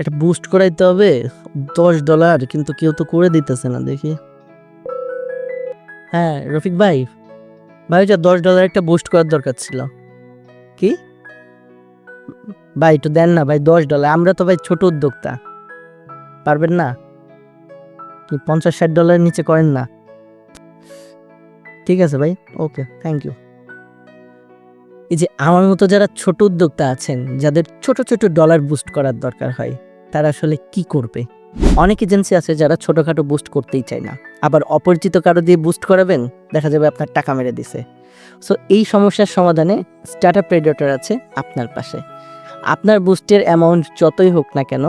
এটা বুস্ট করাইতে হবে, দশ ডলার কিন্তু কেউ তো করে দিতেছে না, দেখি। হ্যাঁ রফিক ভাই। ভাই ওটা দশ ডলার একটা বুস্ট করার দরকার ছিল। কি? ভাই, একটু দেন না, ভাই, দশ ডলার আমরা তো ভাই ছোট উদ্যোক্তা। পারবেন না? কি, পঞ্চাশ, ষাট ডলারের নিচে করেন না? ঠিক আছে ভাই, ওকে থ্যাংক ইউ এই যে, আমার মতো যারা ছোট উদ্যোক্তা আছেন, যাদের ছোট ছোট ডলার বুস্ট করার দরকার হয় তারা আসলে কি করবে? অনেক এজেন্সি আছে যারা ছোটোখাটো বুস্ট করতেই চায় না। আবার অপরিচিত কারও দিয়ে বুস্ট করাবেন, দেখা যাবে আপনার টাকা মেরে দিছে। সো এই সমস্যার সমাধানে স্টার্ট আপ আছে আপনার পাশে। আপনার বুস্টের অ্যামাউন্ট যতই হোক না কেন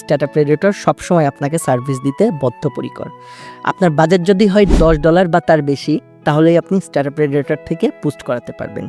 স্টার্টআপ প্রেডেটর সবসময় আপনাকে সার্ভিস দিতে বদ্ধপরিকর। আপনার বাজেট যদি হয় দশ ডলার বা তার বেশি, তাহলেই আপনি স্টার্টআপ প্রেডেটর থেকে পোস্ট করাতে পারবেন।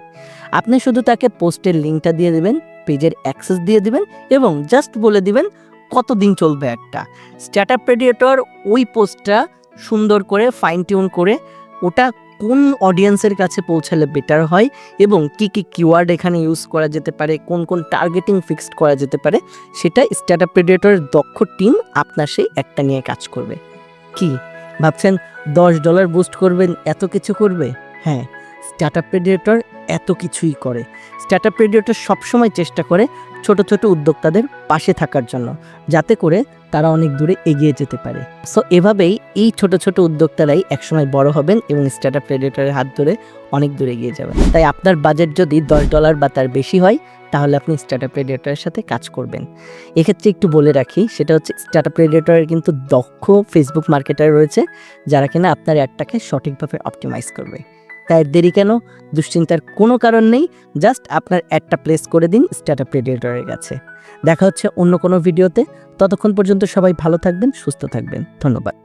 আপনি শুধু তাকে পোস্টের লিঙ্কটা দিয়ে দেবেন, পেজের অ্যাক্সেস দিয়ে দিবেন এবং জাস্ট বলে দিবেন কতদিন চলবে একটা। স্ট্যাটাপ প্রেডিয়েটর ওই পোস্টটা সুন্দর করে ফাইন টিউন করে ওটা কোন অডিয়েন্সের কাছে পৌঁছালে বেটার হয় এবং কি কি কিওয়ার্ড এখানে ইউজ করা যেতে পারে, কোন কোন টার্গেটিং ফিক্সড করা যেতে পারে, সেটা স্ট্যাটাপ প্রেডিয়েটরের দক্ষ টিম আপনার সেই একটা নিয়ে কাজ করবে। কি? ভাবছেন দশ ডলার বুস্ট করবেন, এত কিছু করবে? হ্যাঁ স্টার্টআপ প্রেডিয়েটর এত কিছুই করে। স্টার্টআপ প্রেডিয়েটর সবসময় চেষ্টা করে ছোট ছোট উদ্যোক্তাদের পাশে থাকার জন্য, যাতে করে তারা অনেক দূরে এগিয়ে যেতে পারে। সো এভাবেই এই ছোট ছোট উদ্যোক্তারাই একসময় বড় হবেন এবং স্টার্টআপ প্রেডিয়েটরের হাত ধরে অনেক দূরে এগিয়ে যাবেন। তাই আপনার বাজেট যদি দশ ডলার বা তার বেশি হয়, তাহলে আপনি স্টার্টআপ প্রেডিয়েটরের সাথে কাজ করবেন। এক্ষেত্রে একটু বলে রাখি, সেটা হচ্ছে স্টার্ট আপ প্রেডিয়েটরের কিন্তু দক্ষ ফেসবুক মার্কেটার রয়েছে, যারা কিনা আপনার অ্যাডটাকে সঠিকভাবে অপটিমাইজ করবে। তাই দেরি কেন? দুশ্চিন্তার কোনো কারণ নেই। জাস্ট আপনার অ্যাডটা প্লেস করে দিন স্টার্টআপ রেডিয়েটরের কাছে দেখা হচ্ছে অন্য কোনো ভিডিওতে। ততক্ষণ পর্যন্ত সবাই ভালো থাকবেন, সুস্থ থাকবেন। ধন্যবাদ।